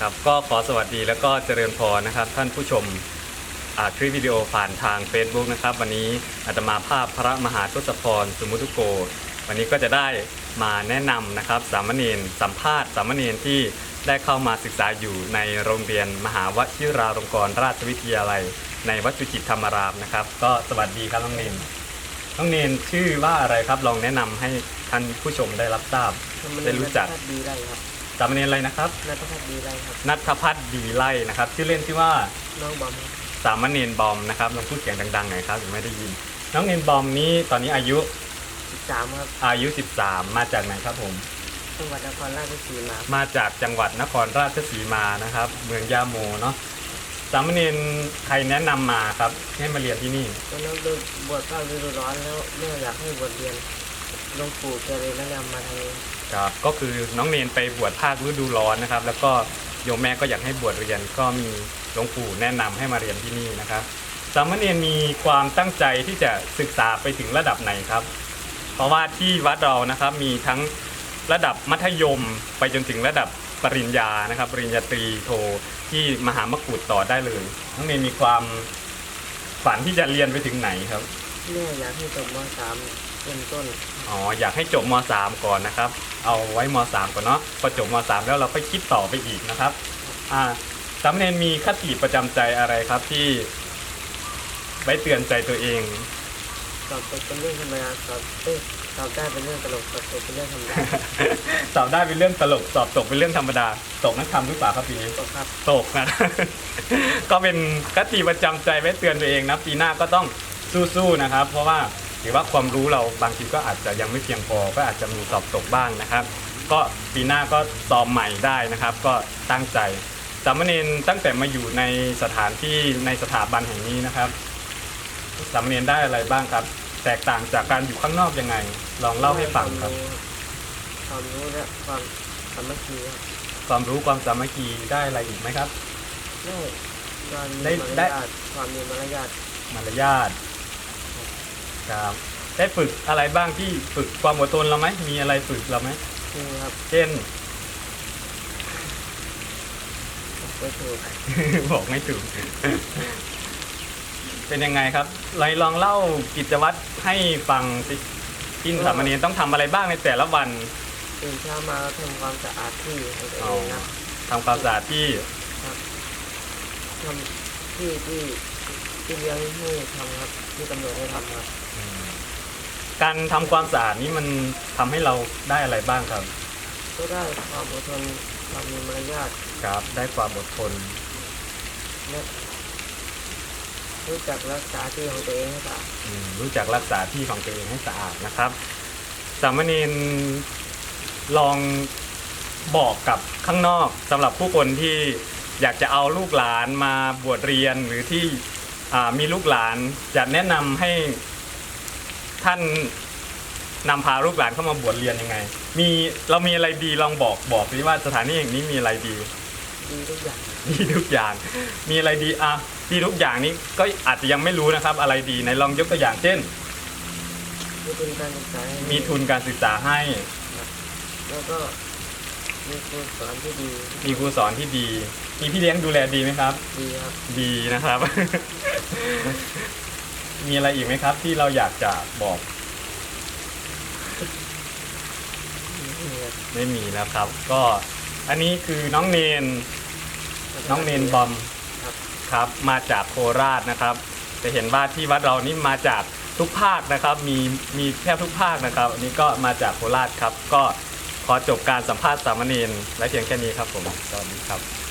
ครับก็ขอสวัสดีแล้วก็เจริญพรนะครับ ท่านผู้ชมอ่าคลิปวิดีโอผ่านทาง Facebook นะครับ วันนี้อาตมาภาพพระมหาทศพรสุมุทุโก วันนี้ก็จะได้มาแนะนำนะครับ สามเณรสัมภาษณ์สามเณรที่ได้เข้ามาศึกษาอยู่ในโรงเรียนมหาวชิราลงกรณราชวิทยาลัย ในวัดจุจิตธรรมารามนะครับ ก็สวัสดีครับน้องเนนน้องเนนชื่อว่าอะไรครับลองแนะนำให้ท่านผู้ชมได้รับทราบได้รู้จักนัทพัฒน์ดีไล่ครับ สามเณรอะไรนะครับ นัทพัฒน์ดีไล่ครับ นัทพัฒน์ดีไล่นะครับ ชื่อเล่นที่ว่าน้องบอมครับสามเณรบอมนะครับลองพูดเสียงดังๆหน่อยครับยังไม่ได้ยิน น้องเนนบอมนี้ตอนนี้อายุสิบสามครับอายุ 13 มาจากไหนครับผม จังหวัดนครราชสีมามาจากจังหวัดนครราชสีมานะครับ เมืองยาโมเนาะสามเณรใครแนะนำมาครับให้มาเรียนที่นี่ ตอนนั้นโดนบวชภาคฤดูร้อนแล้วแม่อยากให้บวชเรียนหลวงปู่แกเลยแนะนำมาทางนี้ ครับก็คือน้องเนนไปบวชภาคฤดูร้อนนะครับ แล้วก็โยมแม่ก็อยากให้บวชเรียนก็มีหลวงปู่แนะนำให้มาเรียนที่นี่นะครับสามเณรมีความตั้งใจที่จะศึกษาไปถึงระดับไหนครับ เพราะว่าที่วัดเรานะครับมีทั้งระดับมัธยมไปจนถึงระดับปริญญานะครับ ปริญญาตรีโทที่มหามกุฏต่อได้เลยน้องเนนมีความฝันที่จะเรียนไปถึงไหนครับแม่อยากให้จบมสาม เป็นต้นอ๋ออยากให้จบม .3 ก่อนนะครับ เอาไว้ม .3 ก่อนเนาะพอจบม .3 แล้วเราค่อยคิดต่อไปอีกนะครับอ่าสามเณรมีคติประจำใจอะไรครับที่ไว้เตือนใจตัวเองสอบตกเป็นเรื่องธรรมดาสอบเอ้ยสอบได้เป็นเรื่องตลกสอบตกเป็นเรื่องธรรมดาสอบได้เป็นเรื่องตลกสอบตกเป็นเรื่องธรรมดาตกนักธรรมหรือเปล่าครับปีนี้ตกครับตกนะก็เป็นคติประจำใจไว้เตือนตัวเองนะปีหน้าก็ต้องสู้ๆนะครับ เพราะว่า ถือว่าความรู้เราบางทีก็อาจจะยังไม่เพียงพอก็อาจจะมีสอบตกบ้างนะครับ ก็ปีหน้าก็สอบใหม่ได้นะครับ ก็ตั้งใจสามเณรตั้งแต่มาอยู่ในสถานที่ในสถาบันแห่งนี้นะครับสามเณรได้อะไรบ้างครับ แตกต่างจากการอยู่ข้างนอกยังไง ลองเล่าให้ฟังครับ ความรู้และความสามัคคีครับความรู้ความสามัคคีได้อะไรอีกไหมครับ ได้ความมีได้ มารได้ยาทความมีมารยาทมารยาท ครับได้ฝึกอะไรบ้างที่ฝึกความอดทนเราไหมมีอะไรฝึกเราไหมนี่ครับเช่นไว้ถูกบอกไม่ถูก เป็นยังไงครับไลลองเล่ากิจวัตรให้ฟังสิกินสามเณรต้องทำอะไรบ้างในแต่ละวันตื่นเช้ามาก็ทำความสะอาดที่ของตัวเองครับทำความสะอาดที่ทำที่ที่ ที่เลี้ยงให้ทำครับที่กำหนดให้ทำครับ การทำความสะอาดนี้มันทำให้เราได้อะไรบ้างครับ ก็ได้ความอดทนความมีมารยาทครับได้ความอดทนและรู้จักรักษาที่ของตัวเองให้สะอาดอืมรู้จักรักษาที่ของตัวเองให้สะอาดนะครับสามเณรลองบอกกับข้างนอกสำหรับผู้คนที่อยากจะเอาลูกหลานมาบวชเรียนหรือที่อ่า มีลูกหลานจะแนะนำให้ท่านนำพาลูกหลานเข้ามาบวชเรียนยังไง มีเรามีอะไรดีลองบอกบอกสิว่าสถานที่แห่งนี้มีอะไรดีดีทุกอย่างดีทุกอย่าง มีอะไรดีอะดีทุกอย่างนี้ก็อาจจะยังไม่รู้นะครับ อะไรดีในลองยกตัวอย่างเช่น มีทุนการศึกษาให้มีทุนการศึกษาให้ แล้วก็ มีครูสอนที่ดีมีครูสอนที่ดี มีพี่เลี้ยงดูแลดีไหมครับ ดีครับดีนะครับ มีอะไรอีกไหมครับ ที่เราอยากจะบอกนี่ครับไม่มีแล้วครับ ก็อันนี้คือน้องเนน น้องเนนบอมครับครับ มาจากโคราชนะครับ จะเห็นว่าที่วัดเรานี่มาจากทุกภาคนะครับ มีมีแทบทุกภาคนะครับ อันนี้ก็มาจากโคราชครับ ก็ ขอจบการสัมภาษณ์สามเณรและเพียงแค่นี้ครับผม สวัสดีครับ